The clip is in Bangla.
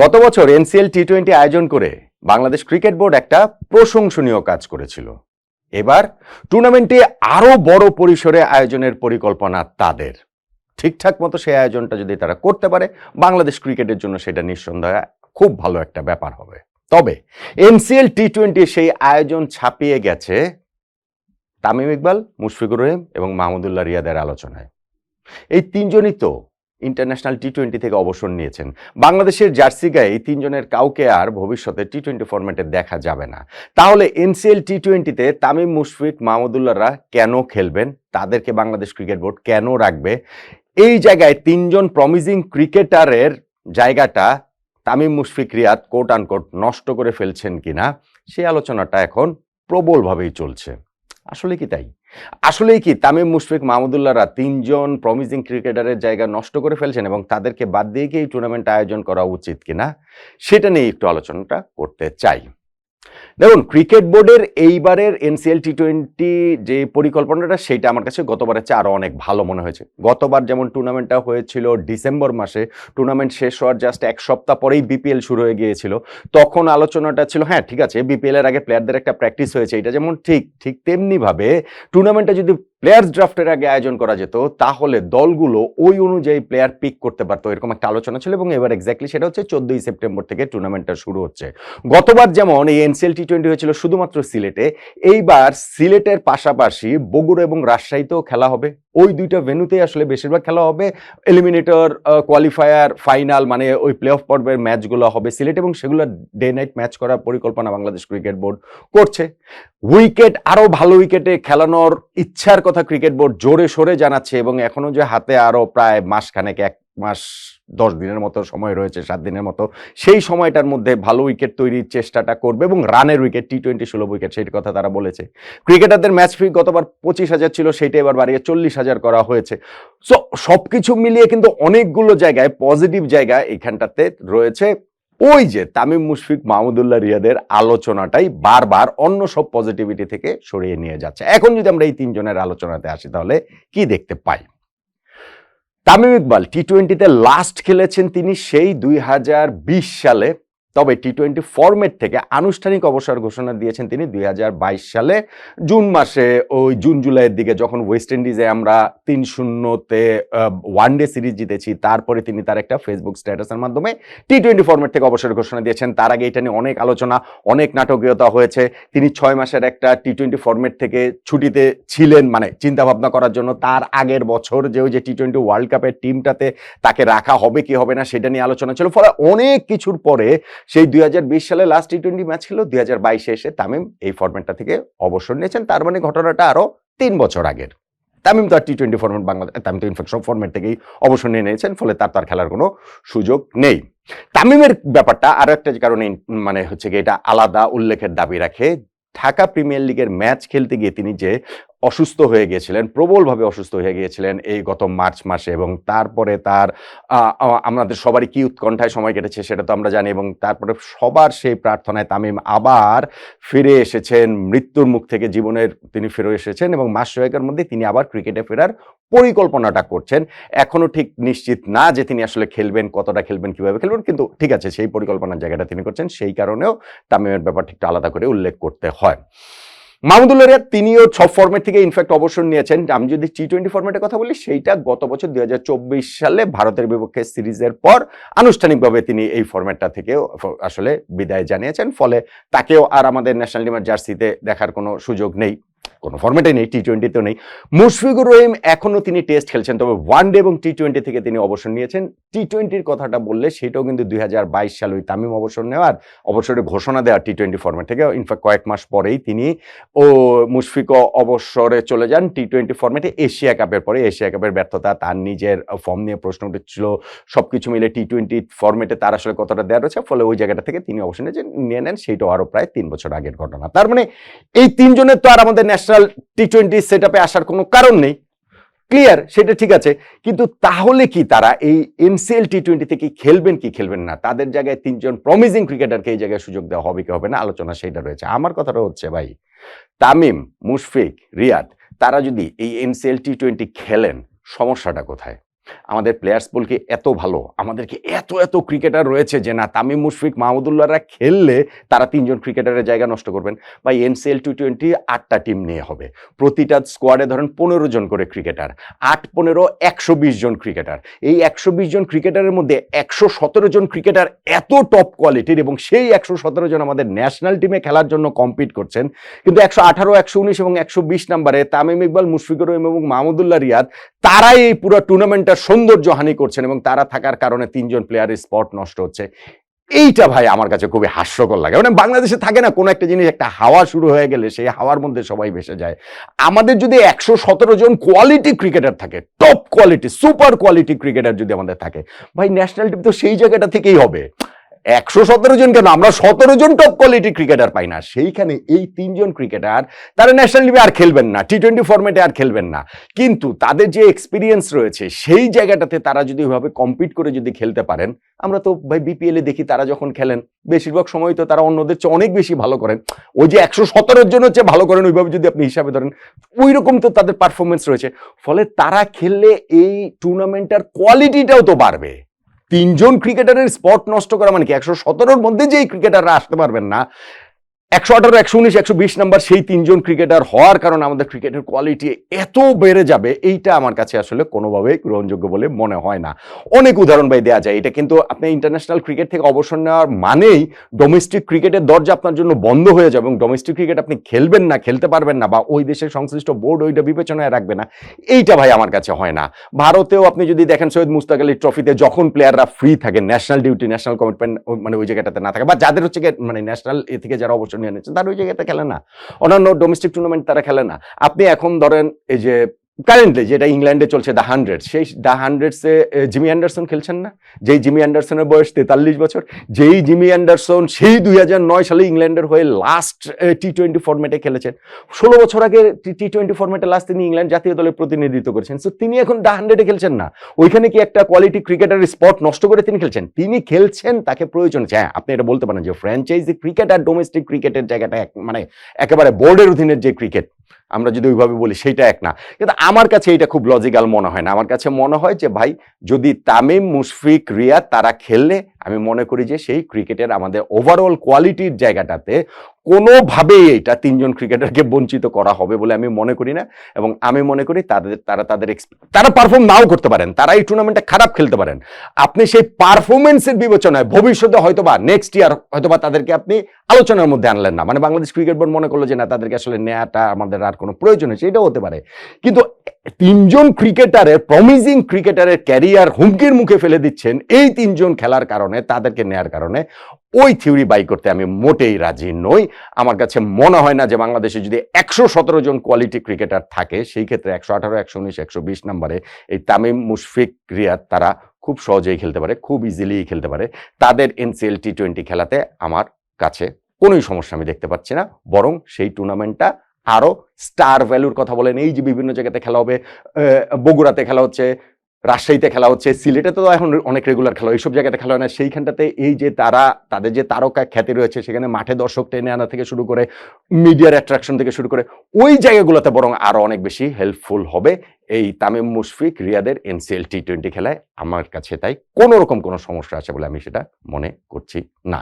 গত বছর এনসিএল টি টোয়েন্টি আয়োজন করে বাংলাদেশ ক্রিকেট বোর্ড একটা প্রশংসনীয় কাজ করেছিল। এবার টুর্নামেন্টে আরও বড় পরিসরে আয়োজনের পরিকল্পনা তাদের। ঠিকঠাক মতো সেই আয়োজনটা যদি তারা করতে পারে, বাংলাদেশ ক্রিকেটের জন্য সেটা নিঃসন্দেহে খুব ভালো একটা ব্যাপার হবে। তবে এনসিএল টি টোয়েন্টি সেই আয়োজন ছাপিয়ে গেছে তামিম ইকবাল, মুশফিকুর রহিম এবং মাহমুদুল্লাহ রিয়াদের আলোচনায়। এই তিনজনই তো ইন্টারন্যাশনাল টি টোয়েন্টি থেকে অবসর নিয়েছেন। বাংলাদেশের জার্সি গায়ে এই তিনজনের কাউকে আর ভবিষ্যতে টি টোয়েন্টি ফরম্যাটে দেখা যাবে না। তাহলে এনসিএল টি টোয়েন্টিতে তামিম মুশফিক, মাহমুদুল্লাহরা কেন খেলবেন? তাদেরকে বাংলাদেশ ক্রিকেট বোর্ড কেন রাখবে? এই জায়গায় তিনজন প্রমিজিং ক্রিকেটারের জায়গাটা তামিম মুশফিক রিয়াদ কোট আনকোট নষ্ট করে ফেলছেন কিনা সেই আলোচনাটা এখন প্রবলভাবেই চলছে। আসলে কি তাই? আসলেই কি তামিম মুশফিক মাহমুদুল্লাহরা তিনজন প্রমিজিং ক্রিকেটারের জায়গা নষ্ট করে ফেলছেন এবং তাদেরকে বাদ দিয়ে কি এই টুর্নামেন্ট আয়োজন করা উচিত কিনা? সেটা নিয়ে একটু আলোচনাটা করতে চাই। দেখুন ক্রিকেট বোর্ডের এইবারের এনসিএল টি টোয়েন্টি যে পরিকল্পনাটা, সেটা আমার কাছে গতবারের চেয়ে আরও অনেক ভালো মনে হয়েছে। গতবার যেমন টুর্নামেন্টটা হয়েছিল ডিসেম্বর মাসে টুর্নামেন্ট শেষ হওয়ার জাস্ট এক সপ্তাহ পরেই বিপিএল শুরু হয়ে গিয়েছিল। তখন আলোচনাটা ছিল হ্যাঁ ঠিক আছে বিপিএলের আগে প্লেয়ারদের একটা প্র্যাকটিস হয়েছে, এটা যেমন ঠিক ঠিক তেমনিভাবে টুর্নামেন্টটা যদি প্লেয়ার্স ড্রাফটের আগে আয়োজন করা যেত, তাহলে দলগুলো ওই অনুযায়ী প্লেয়ার পিক করতে পারতো, এরকম একটা আলোচনা ছিল এবং এবার এক্স্যাক্টলি সেটা হচ্ছে চোদ্দই সেপ্টেম্বর থেকে টুর্নামেন্টটা শুরু হচ্ছে। গতবার যেমন এই এনসিএল টি টোয়েন্টি হয়েছিল শুধুমাত্র সিলেটে, এইবার সিলেটের পাশাপাশি বগুড়া এবং রাজশাহীতেও খেলা হবে। ওই দুইটা ভেন্যুতেই আসলে বেশিরভাগ খেলা হবে। এলিমিনেটর কোয়ালিফায়ার ফাইনাল মানে ওই প্লে অফ পর্বের ম্যাচগুলো হবে সিলেট এবং সেগুলো ডে নাইট ম্যাচ করার পরিকল্পনা বাংলাদেশ ক্রিকেট বোর্ড করছে। উইকেট আরও ভালো উইকেটে খেলানোর ইচ্ছার কথা ক্রিকেট বোর্ড জোরে সোরে জানাচ্ছে এবং এখনও যে হাতে আরও প্রায় মাসখানেক, এক মাস, দশ দিনের মতো সময় রয়েছে, সাত দিনের মতো, সেই সময়টার মধ্যে ভালো উইকেট তৈরির চেষ্টাটা করবে এবং রানের উইকেট টি টোয়েন্টি সুলভ উইকেট, সেই কথা তারা বলেছে। ক্রিকেটারদের ম্যাচ ফি গতবার পঁচিশ হাজার ছিল, সেইটা এবার বাড়িয়ে চল্লিশ হাজার করা হয়েছে। সো সব কিছু মিলিয়ে কিন্তু অনেকগুলো জায়গায় পজিটিভ জায়গা এখানটাতে রয়েছে। ওই যে তামিম মুশফিক মাহমুদুল্লাহ রিয়াদের আলোচনাটাই বারবার অন্য সব পজিটিভিটি থেকে সরিয়ে নিয়ে যাচ্ছে। এখন যদি আমরা এই তিনজনের আলোচনাতে আসি তাহলে কি দেখতে পাই? তামিম ইকবাল টি টোয়েন্টিতে লাস্ট খেলেছেন তিনি, সেই দুই হাজার বিশ সালে তবে টি টোয়েন্টি ফরম্যাট থেকে আনুষ্ঠানিক অবসর ঘোষণা দিয়েছেন তিনি দুই হাজার বাইশ সালে। জুন মাসে, ওই জুন জুলাইয়ের দিকে যখন ওয়েস্ট ইন্ডিজে আমরা তিন শূন্যতে ওয়ান ডে সিরিজ জিতেছি, তারপরে তিনি তার একটা ফেসবুক স্ট্যাটাসের মাধ্যমে টি টোয়েন্টি ফরম্যাট থেকে অবসর ঘোষণা দিয়েছেন। তার আগে এটা নিয়ে অনেক আলোচনা, অনেক নাটকীয়তা হয়েছে। তিনি ছয় মাসের একটা টি টোয়েন্টি ফরম্যাট থেকে ছুটিতে ছিলেন মানে চিন্তাভাবনা করার জন্য। তার আগের বছর যে ওই যে টি টোয়েন্টি ওয়ার্ল্ড কাপের টিমটাতে তাকে রাখা হবে কি হবে না, সেটা নিয়ে আলোচনা ছিল। ফলে অনেক কিছুর পরে সেই দুই সালে লাস্ট টি টোয়েন্টি ম্যাচ ছিল দুই এসে তামিম এই ফরম্যাটটা থেকে অবসর নিয়েছেন। তার মানে ঘটনাটা আরও তিন বছর আগের। তামিম তো আর T twenty format Bangladesh Tamim তো ইনফ্যাক্ট সব ফরম্যাট থেকেই অবসর নিয়ে নিয়েছেন, ফলে তার তার খেলার কোনো সুযোগ নেই। তামিমের ব্যাপারটা আরও একটা কারণে মানে হচ্ছে কি এটা আলাদা উল্লেখের দাবি রাখে। ঢাকা প্রিমিয়ার লিগের ম্যাচ খেলতে গিয়ে তিনি যে অসুস্থ হয়ে গিয়েছিলেন, প্রবলভাবে অসুস্থ হয়ে গিয়েছিলেন এই গত মার্চ মাসে এবং তারপরে তার আমাদের সবারই কি উৎকণ্ঠায় সময় কেটেছে সেটা তো আমরা জানি এবং তারপরে সবার সেই প্রার্থনায় তামিম আবার ফিরে এসেছেন, মৃত্যুর মুখ থেকে জীবনের তিনি ফিরে এসেছেন এবং মাস ছয়েকের মধ্যে তিনি আবার ক্রিকেটে ফেরার পরিকল্পনাটা করছেন। এখনও ঠিক নিশ্চিত না যে তিনি আসলে খেলবেন, কতটা খেলবেন, কীভাবে খেলবেন, কিন্তু ঠিক আছে, সেই পরিকল্পনার জায়গাটা তিনি করছেন, সেই কারণেও তামিমের ব্যাপারটা একটু আলাদা করে উল্লেখ করতে হয়। মাহমুদুল্লাহ রিয়াদ তিনিও সব ফর্মেট থেকে ইনফ্যাক্ট অবসর নিয়েছেন। আমি যদি টি টোয়েন্টি ফর্মেটের কথা বলি, সেইটা গত বছর দু হাজার চব্বিশ সালে ভারতের বিপক্ষে সিরিজের পর আনুষ্ঠানিকভাবে তিনি এই ফর্মেটটা থেকেও আসলে বিদায় জানিয়েছেন। ফলে তাকেও আর আমাদের ন্যাশনাল টিমের জার্সিতে দেখার কোনো সুযোগ নেই। কোনো ফর্মেটে নেই টি টোয়েন্টিতেও নেই। মুশফিকুর রহিম এখনও তিনি টেস্ট খেলছেন, তবে ওয়ান ডে এবং টি টোয়েন্টি থেকে তিনি অবসর নিয়েছেন। টি টোয়েন্টির কথাটা বললে সেটাও কিন্তু দুই হাজার বাইশ সালে ওই তামিম অবসর নেওয়ার অবসরে ঘোষণা দেওয়া টি টোয়েন্টি ফর্মেট থেকে। ইনফ্যাক্ট কয়েক মাস পরেই তিনি ও মুশফিকও অবসরে চলে যান টি টোয়েন্টি ফর্মেটে এশিয়া কাপের পরে। এশিয়া কাপের ব্যর্থতা, তার নিজের ফর্ম নিয়ে প্রশ্ন উঠেছিল। সব কিছু মিলে টি টোয়েন্টি ফর্মেটে তার আসলে কতটা দেওয়া রয়েছে, ফলে ওই জায়গাটা থেকে তিনি অবসর নিয়ে নিয়ে নেন। সেইটাও আরও প্রায় তিন বছর আগের ঘটনা। তার মানে এই তিনজনের তো আর আমাদের national national T twenty set আসার কোনো কারণ নেই। ক্লিয়ার সেটা ঠিক আছে। কিন্তু তাহলে কি তারা এই এমসিএল টি টোয়েন্টি থেকে খেলবেন কি খেলবেন না? তাদের জায়গায় তিনজন প্রমিজিং ক্রিকেটারকে এই জায়গায় সুযোগ দেওয়া হবে কি হবে না? আলোচনা সেইটা রয়েছে। আমার কথাটা হচ্ছে ভাই, তামিম, মুশফিক, রিয়াদ, তারা যদি এই এমসিএল টি টোয়েন্টি খেলেন, সমস্যাটা কোথায়? আমাদের প্লেয়ার্স পুল কি এত ভালো? আমাদেরকে এত এত ক্রিকেটার রয়েছে যে না, তামিম মুশফিক, মাহমুদুল্লাহরা খেললে তারা তিনজন ক্রিকেটারের জায়গা নষ্ট করবেন। বা এনসিএল টি টোয়েন্টি আটটা টিম নিয়ে হবে। প্রতিটা স্কোয়াডে ধরেন পনেরো জন করে ক্রিকেটার আট, পনেরো, একশো বিশ জন ক্রিকেটার এই একশো বিশ জন ক্রিকেটারের মধ্যে একশো সতেরো জন ক্রিকেটার এত টপ কোয়ালিটির এবং সেই একশো সতেরো জন আমাদের ন্যাশনাল টিমে খেলার জন্য কম্পিট করছেন। কিন্তু একশো আঠারো, একশো উনিশ এবং একশো বিশ নাম্বারে তামিম ইকবাল, মুশফিকুর রহিম এবং মাহমুদুল্লাহ রিয়াদ, তারাই এই পুরো টুর্নামেন্টটার সৌন্দর্য হানি করছেন এবং তারা থাকার কারণে তিনজন প্লেয়ারের স্পট নষ্ট হচ্ছে। এইটা ভাই আমার কাছে খুবই হাস্যকর লাগে। মানে বাংলাদেশে থাকে না, কোনো একটা জিনিস, একটা হাওয়া শুরু হয়ে গেলে সেই হাওয়ার মধ্যে সবাই ভেসে যায়। আমাদের যদি একশো সতেরো জন কোয়ালিটি ক্রিকেটার থাকে top quality super quality cricketer যদি আমাদের থাকে, ভাই ন্যাশনাল টিম তো সেই জায়গাটা থেকেই হবে। একশো সতেরো জন কেন? আমরা সতেরো জন টপ কোয়ালিটি ক্রিকেটার পাই না। সেইখানে এই তিনজন ক্রিকেটার তারা ন্যাশনাল লিগে আর খেলবেন না টি টোয়েন্টি ফর্মেটে আর খেলবেন না। কিন্তু তাদের যে এক্সপিরিয়েন্স রয়েছে, সেই জায়গাটাতে তারা যদি ওইভাবে কম্পিট করে যদি খেলতে পারেন, আমরা তো ভাই বিপিএল দেখি তারা যখন খেলেন, বেশিরভাগ সময় তো তারা অন্যদের চেয়ে অনেক বেশি ভালো করেন। ওই যে একশো সতেরোর জন্য হচ্ছে ভালো করেন, ওইভাবে যদি আপনি হিসাবে ধরেন ওই রকম তো তাদের পারফরমেন্স রয়েছে। ফলে তারা খেললে এই টুর্নামেন্টটার কোয়ালিটিটাও তো বাড়বে। তিনজন ক্রিকেটারের স্পট নষ্ট করা মানে কি? একশো সতেরোর মধ্যে যেই ক্রিকেটাররা আসতে পারবেন না একশো আঠারো, একশো উনিশ, একশো বিশ নাম্বার সেই তিনজন ক্রিকেটার হওয়ার কারণে আমাদের ক্রিকেটের কোয়ালিটি এত বেড়ে যাবে, এইটা আমার কাছে আসলে কোনোভাবেই গ্রহণযোগ্য বলে মনে হয় না। অনেক উদাহরণ ভাই দেওয়া যায়, এটা কিন্তু আপনি ইন্টারন্যাশনাল ক্রিকেট থেকে অবসর নেওয়ার মানেই ডোমেস্টিক ক্রিকেটের দরজা আপনার জন্য বন্ধ হয়ে যাবে এবং ডোমেস্টিক ক্রিকেট আপনি খেলবেন না, খেলতে পারবেন না বা ওই দেশের সংশ্লিষ্ট বোর্ড ওইটা বিবেচনায় রাখবে না, এইটা ভাই আমার কাছে হয় না। ভারতেও আপনি যদি দেখেন সৈয়দ মুস্তাক আলী ট্রফিতে যখন প্লেয়াররা ফ্রি থাকে ন্যাশনাল ডিউটি ন্যাশনাল কমিটমেন্ট মানে ওই জায়গাটাতে না থাকে বা যাদের হচ্ছে মানে ন্যাশনাল এ থেকে যারা অবসর নিয়ে নিচ্ছে। তারা ওই খেলে না। অন্যান্য ডোমেস্টিক টুর্নামেন্ট তারা খেলে না। আপনি এখন ধরেন এই যে কারেন্টলি যেটা ইংল্যান্ডে চলছে দ্য হান্ড্রেড সেই দ্য হান্ড্রেডসে জিমি অ্যান্ডারসন খেলছেন না? যেই জিমি অ্যান্ডারসনের বয়স তেতাল্লিশ বছর, যেই জিমি অ্যান্ডারসন সেই দুই হাজার নয় সালে ইংল্যান্ডের হয়ে লাস্ট টি টোয়েন্টি ফর্মেটে খেলেছেন। ষোলো বছর আগে টি টোয়েন্টি ফর্মেটে লাস্ট তিনি ইংল্যান্ড জাতীয় দলের প্রতিনিধিত্ব করেছেন। সো তিনি এখন দ্য হান্ড্রেডে খেলছেন না। ওইখানে কি একটা কোয়ালিটি ক্রিকেটারের স্পট নষ্ট করে তিনি খেলছেন? তিনি খেলছেন, তাকে প্রয়োজন। হ্যাঁ আপনি এটা বলতে পারেন যে ফ্র্যাঞ্চাইজি ক্রিকেট আর ডোমেস্টিক ক্রিকেটের জায়গাটা মানে একেবারে বোর্ডের অধীনের যে ক্রিকেট আমরা যদি ওইভাবে বলি সেইটা এক না। কিন্তু আমার কাছে এটা খুব লজিক্যাল মনে হয় না। আমার কাছে মনে হয় যে ভাই, যদি তামিম মুশফিক রিয়া তারা খেললে আমি মনে করি যে সেই ক্রিকেটের আমাদের ওভারঅল কোয়ালিটির জায়গাটাতে কোনোভাবেই এটা তিনজন ক্রিকেটারকে বঞ্চিত করা হবে বলে আমি মনে করি না। এবং আমি মনে করি তাদের, তারা তাদের তারা পারফর্ম নাও করতে পারেন। তারা এই টুর্নামেন্টে খারাপ খেলতে পারেন। আপনি সেই পারফরমেন্সের বিবেচনায় ভবিষ্যতে হয়তোবা নেক্সট ইয়ার হয়তোবা তাদেরকে আপনি আলোচনার মধ্যে আনলেন না। মানে বাংলাদেশ ক্রিকেট বোর্ড মনে করল যে না, তাদেরকে আসলে নেওয়াটা আমাদের আর কোনো প্রয়োজন নেই এটাও হতে পারে। কিন্তু তিনজন ক্রিকেটারের প্রমিজিং ক্রিকেটারের ক্যারিয়ার হুমকির মুখে ফেলে দিচ্ছেন এই তিনজন খেলার কারণে। তাদেরকে নেয়ার কারণে, ওই থিওরি বাই করতে আমি মোটেই রাজি নই। আমার কাছে মনে হয় না যে বাংলাদেশে যদি একশো সতেরো জন কোয়ালিটি ক্রিকেটার থাকে, সেই ক্ষেত্রে একশো আঠারো, একশো উনিশ, একশো বিশ নম্বরে এই তামিম মুশফিক রিয়াদ তারা খুব সহজেই খেলতে পারে, খুব ইজিলি খেলতে পারে। তাদের এনসিএল টি টোয়েন্টি খেলাতে আমার কাছে কোনোই সমস্যা আমি দেখতে পাচ্ছি না। বরং সেই টুর্নামেন্টটা আরও স্টার ভ্যালুর কথা বলেন, এই যে বিভিন্ন জায়গাতে খেলা হবে বগুড়াতে খেলা হচ্ছে রাজশাহীতে খেলা হচ্ছে, সিলেটে তো এখন অনেক রেগুলার খেলা এইসব জায়গাতে খেলা হয় না। সেইখানটাতে এই যে তারা, তাদের যে তারকা খ্যাতি রয়েছে, সেখানে মাঠে দর্শক টেনে আনা থেকে শুরু করে মিডিয়ার অ্যাট্রাকশন থেকে শুরু করে, ওই জায়গাগুলোতে বরং আরও অনেক বেশি হেল্পফুল হবে এই তামিম মুশফিক রিয়াদের এনসিএল টি টোয়েন্টি খেলায়। আমার কাছে তাই কোনো রকম কোনো সমস্যা আছে বলে আমি সেটা মনে করছি না।